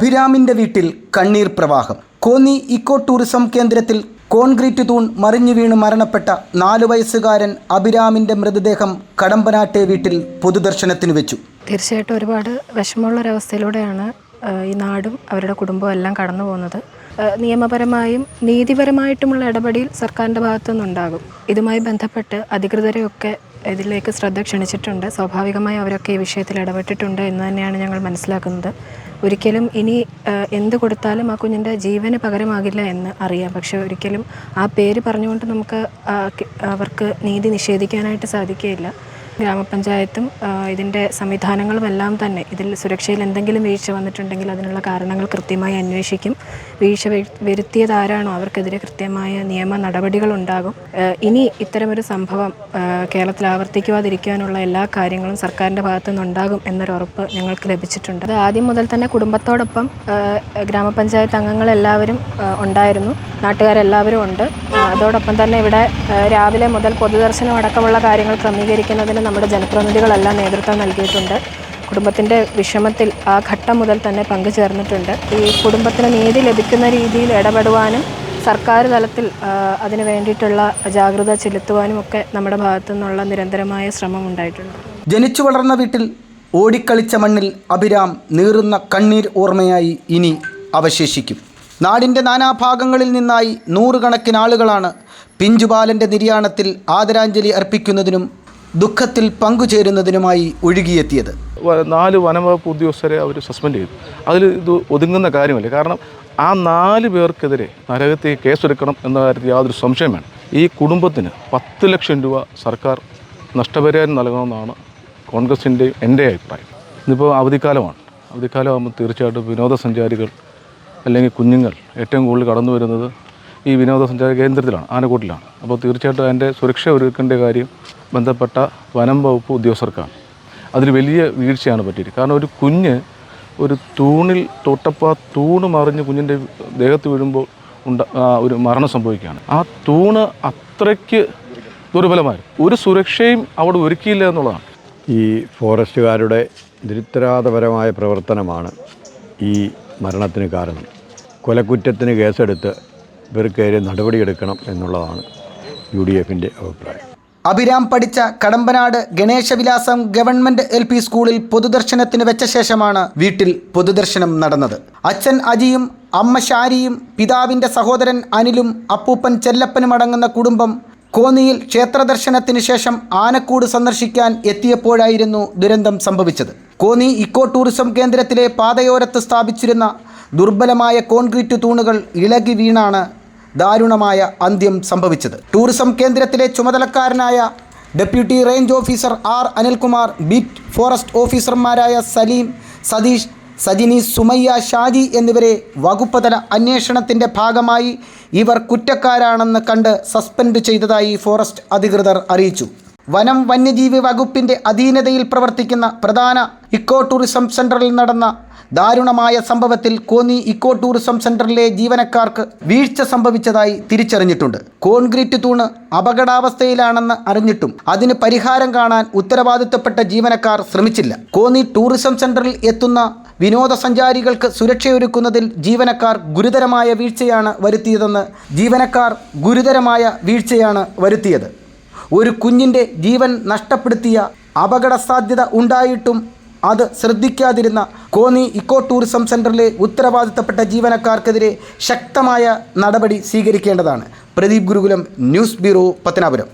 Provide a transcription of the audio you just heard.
അഭിരാമിന്റെ വീട്ടിൽ കണ്ണീർ പ്രവാഹം. കോന്നി ഇക്കോ ടൂറിസം കേന്ദ്രത്തിൽ കോൺക്രീറ്റ് തൂൺ മറിഞ്ഞു വീണ് മരണപ്പെട്ട നാലു വയസ്സുകാരൻ അഭിരാമിന്റെ മൃതദേഹം കടമ്പനാട്ടെ വീട്ടിൽ പൊതുദർശനത്തിന് വെച്ചു. തീർച്ചയായിട്ടും ഒരുപാട് വിഷമമുള്ളൊരവസ്ഥയിലൂടെയാണ് ഈ നാടും അവരുടെ കുടുംബവും എല്ലാം കടന്നു പോകുന്നത്. നിയമപരമായും നീതിപരമായിട്ടുമുള്ള ഇടപെടൽ സർക്കാരിന്റെ ഭാഗത്തു നിന്നുണ്ടാകും ഇതുമായി ബന്ധപ്പെട്ട് അധികൃതരെയൊക്കെ ഇതിലേക്ക് ശ്രദ്ധ ക്ഷണിച്ചിട്ടുണ്ട്. സ്വാഭാവികമായി അവരൊക്കെ ഈ വിഷയത്തിൽ ഇടപെട്ടിട്ടുണ്ട് എന്ന് തന്നെയാണ് ഞങ്ങൾ മനസ്സിലാക്കുന്നത്. ഒരിക്കലും ഇനി എന്ത് കൊടുത്താലും ആ കുഞ്ഞിന്റെ ജീവന് പകരമാകില്ല എന്ന് അറിയാം. പക്ഷെ ഒരിക്കലും ആ പേര് പറഞ്ഞുകൊണ്ട് നമുക്ക് അവർക്ക് നീതി നിഷേധിക്കാനായിട്ട് സാധിക്കുകയില്ല. ഗ്രാമപഞ്ചായത്തും ഇതിന്റെ സംവിധാനങ്ങളും എല്ലാം തന്നെ ഇതിൽ സുരക്ഷയിൽ എന്തെങ്കിലും വീഴ്ച വന്നിട്ടുണ്ടെങ്കിൽ അതിനുള്ള കാരണങ്ങൾ കൃത്യമായി അന്വേഷിക്കും. വീഴ്ച വരുത്തിയതാരാണോ അവർക്കെതിരെ കൃത്യമായ നിയമ ആ, ഇനി ഇത്തരമൊരു സംഭവം കേരളത്തിൽ ആവർത്തിക്കുവാതിരിക്കാനുള്ള എല്ലാ കാര്യങ്ങളും സർക്കാരിന്റെ ഭാഗത്തു നിന്നുണ്ടാകും എന്നൊരു ഉറപ്പ് ഞങ്ങൾക്ക് ലഭിച്ചിട്ടുണ്ട്. അത് ആദ്യം മുതൽ തന്നെ കുടുംബത്തോടൊപ്പം ഗ്രാമപഞ്ചായത്ത് അംഗങ്ങളെല്ലാവരും ഉണ്ടായിരുന്നു. നാട്ടുകാരെല്ലാവരും ഉണ്ട്. അതോടൊപ്പം തന്നെ ഇവിടെ രാവിലെ മുതൽ പൊതുദർശനം അടക്കമുള്ള കാര്യങ്ങൾ ക്രമീകരിക്കുന്നതിന് നമ്മുടെ ജനപ്രതിനിധികളെല്ലാം നേതൃത്വം നൽകിയിട്ടുണ്ട്. കുടുംബത്തിന്റെ വിഷമത്തിൽ ആ ഘട്ടം മുതൽ തന്നെ പങ്കുചേർന്നിട്ടുണ്ട്. ഈ കുടുംബത്തിന് നീതി ലഭിക്കുന്ന രീതിയിൽ ഇടപെടുവാനും സർക്കാർ തലത്തിൽ അതിനു വേണ്ടിയിട്ടുള്ള ജാഗ്രത ചെലുത്തുവാനും ഒക്കെ നമ്മുടെ ഭാഗത്തു നിന്നുള്ള നിരന്തരമായ ശ്രമം ഉണ്ടായിട്ടുണ്ട്. ജനിച്ചു വളർന്ന വീട്ടിൽ ഓടിക്കളിച്ച മണ്ണിൽ അഭിരാം നീറുന്ന കണ്ണീർ ഓർമ്മയായി ഇനി അവശേഷിക്കും. നാടിന്റെ നാനാഭാഗങ്ങളിൽ നിന്നായി നൂറുകണക്കിന് ആളുകളാണ് പിഞ്ചുബാലന്റെ നിര്യാണത്തിൽ ആദരാഞ്ജലി അർപ്പിക്കുന്നതിനും ദുഃഖത്തിൽ പങ്കുചേരുന്നതിനുമായി ഒഴുകിയെത്തിയത്. നാല് വനംവകുപ്പ് ഉദ്യോഗസ്ഥരെ അവർ സസ്പെൻഡ് ചെയ്തു. അതിൽ ഇത് ഒതുങ്ങുന്ന കാര്യമല്ല. കാരണം ആ നാല് പേർക്കെതിരെ നരകത്തെ കേസെടുക്കണം എന്ന കാര്യത്തിൽ യാതൊരു സംശയം വേണം ഈ കുടുംബത്തിന് പത്ത് ലക്ഷം രൂപ സർക്കാർ നഷ്ടപരിഹാരം നൽകണമെന്നാണ് കോൺഗ്രസിന്റെയും എന്റെ അഭിപ്രായം. ഇന്നിപ്പോൾ അവധിക്കാലമാണ്. അവധിക്കാലമാകുമ്പോൾ തീർച്ചയായിട്ടും വിനോദസഞ്ചാരികൾ അല്ലെങ്കിൽ കുഞ്ഞുങ്ങൾ ഏറ്റവും കൂടുതൽ കടന്നു വരുന്നത് ഈ വിനോദസഞ്ചാര കേന്ദ്രത്തിലാണ് ആനക്കൂട്ടിലാണ്. അപ്പോൾ തീർച്ചയായിട്ടും അതിന്റെ സുരക്ഷ ഒരുക്കേണ്ട കാര്യം ബന്ധപ്പെട്ട വനം വകുപ്പ് ഉദ്യോഗസ്ഥർക്കാണ്. അതിൽ വലിയ വീഴ്ചയാണ് പറ്റിയത്. കാരണം ഒരു കുഞ്ഞ് ഒരു തൂണിൽ തൊട്ടപ്പോൾ ആ തൂണ് മറിഞ്ഞ് കുഞ്ഞിന്റെ ദേഹത്ത് വീഴുമ്പോൾ ഉണ്ട ഒരു മരണം സംഭവിക്കുകയാണ്. ആ തൂണ് അത്രയ്ക്ക് ദുർബലമായി ഒരു സുരക്ഷയും അവിടെ ഒരുക്കിയില്ല എന്നുള്ളതാണ്. ഈ ഫോറസ്റ്റുകാരുടെ നിരുത്തരാധപരമായ പ്രവർത്തനമാണ് ഈ മരണത്തിന് കാരണം. കൊലക്കുറ്റത്തിന് കേസെടുത്ത് ഇവർക്കെതിരെ നടപടിയെടുക്കണം എന്നുള്ളതാണ് യു ഡി എഫിന്റെ അഭിപ്രായം. അഭിരാം പഠിച്ച Kadampanad Ganeshavilasam government L P സ്കൂളിൽ പൊതുദർശനത്തിന് വെച്ച ശേഷമാണ് വീട്ടിൽ പൊതുദർശനം നടന്നത്. അച്ഛൻ അജിയും അമ്മ ശാരിയും പിതാവിന്റെ സഹോദരൻ അനിലും അപ്പൂപ്പൻ ചെല്ലപ്പനും അടങ്ങുന്ന കുടുംബം കോന്നിയിൽ ക്ഷേത്രദർശനത്തിന് ശേഷം ആനക്കൂട് സന്ദർശിക്കാൻ എത്തിയപ്പോഴായിരുന്നു ദുരന്തം സംഭവിച്ചത്. കോന്നി ഇക്കോ ടൂറിസം കേന്ദ്രത്തിലെ പാതയോരത്ത് സ്ഥാപിച്ചിരുന്ന ദുർബലമായ കോൺക്രീറ്റ് തൂണുകൾ ഇളകി വീണാണ് ദാരുണമായ അന്ത്യം സംഭവിച്ചത്. ടൂറിസം കേന്ദ്രത്തിലെ ചുമതലക്കാരനായ deputy range officer R Anilkumar beat forest ഓഫീസർമാരായ സലീം സതീഷ് സജിനി സുമയ്യ ഷാജി എന്നിവരെ വകുപ്പുതല അന്വേഷണത്തിന്റെ ഭാഗമായി ഇവർ കുറ്റക്കാരാണെന്ന് കണ്ട് സസ്പെൻഡ് ചെയ്തതായി ഫോറസ്റ്റ് അധികൃതർ അറിയിച്ചു. വനം വന്യജീവി വകുപ്പിന്റെ അധീനതയിൽ പ്രവർത്തിക്കുന്ന പ്രധാന ഇക്കോ ടൂറിസം സെന്ററിൽ നടന്ന ദാരുണമായ സംഭവത്തിൽ കോന്നി ഇക്കോ ടൂറിസം സെന്ററിലെ ജീവനക്കാർക്ക് വീഴ്ച സംഭവിച്ചതായി തിരിച്ചറിഞ്ഞിട്ടുണ്ട്. കോൺക്രീറ്റ് തൂണ് അപകടാവസ്ഥയിലാണെന്ന് അറിഞ്ഞിട്ടും അതിന് പരിഹാരം കാണാൻ ഉത്തരവാദിത്തപ്പെട്ട ജീവനക്കാർ ശ്രമിച്ചില്ല. കോന്നി ടൂറിസം സെന്ററിൽ എത്തുന്ന വിനോദസഞ്ചാരികൾക്ക് സുരക്ഷയൊരുക്കുന്നതിൽ ജീവനക്കാർ ഗുരുതരമായ വീഴ്ചയാണ് വരുത്തിയതെന്ന് ജീവനക്കാർ ഗുരുതരമായ വീഴ്ചയാണ് വരുത്തിയത്. ഒരു കുഞ്ഞിന്റെ ജീവൻ നഷ്ടപ്പെടുത്തിയ അപകട സാധ്യത ഉണ്ടായിട്ടും അത് ശ്രദ്ധിക്കാതിരുന്ന കോന്നി ഇക്കോ ടൂറിസം സെന്ററിലെ ഉത്തരവാദിത്തപ്പെട്ട ജീവനക്കാർക്കെതിരെ ശക്തമായ നടപടി സ്വീകരിക്കേണ്ടതാണ്. Pradeep Gurukulam news bureau Pathanapuram.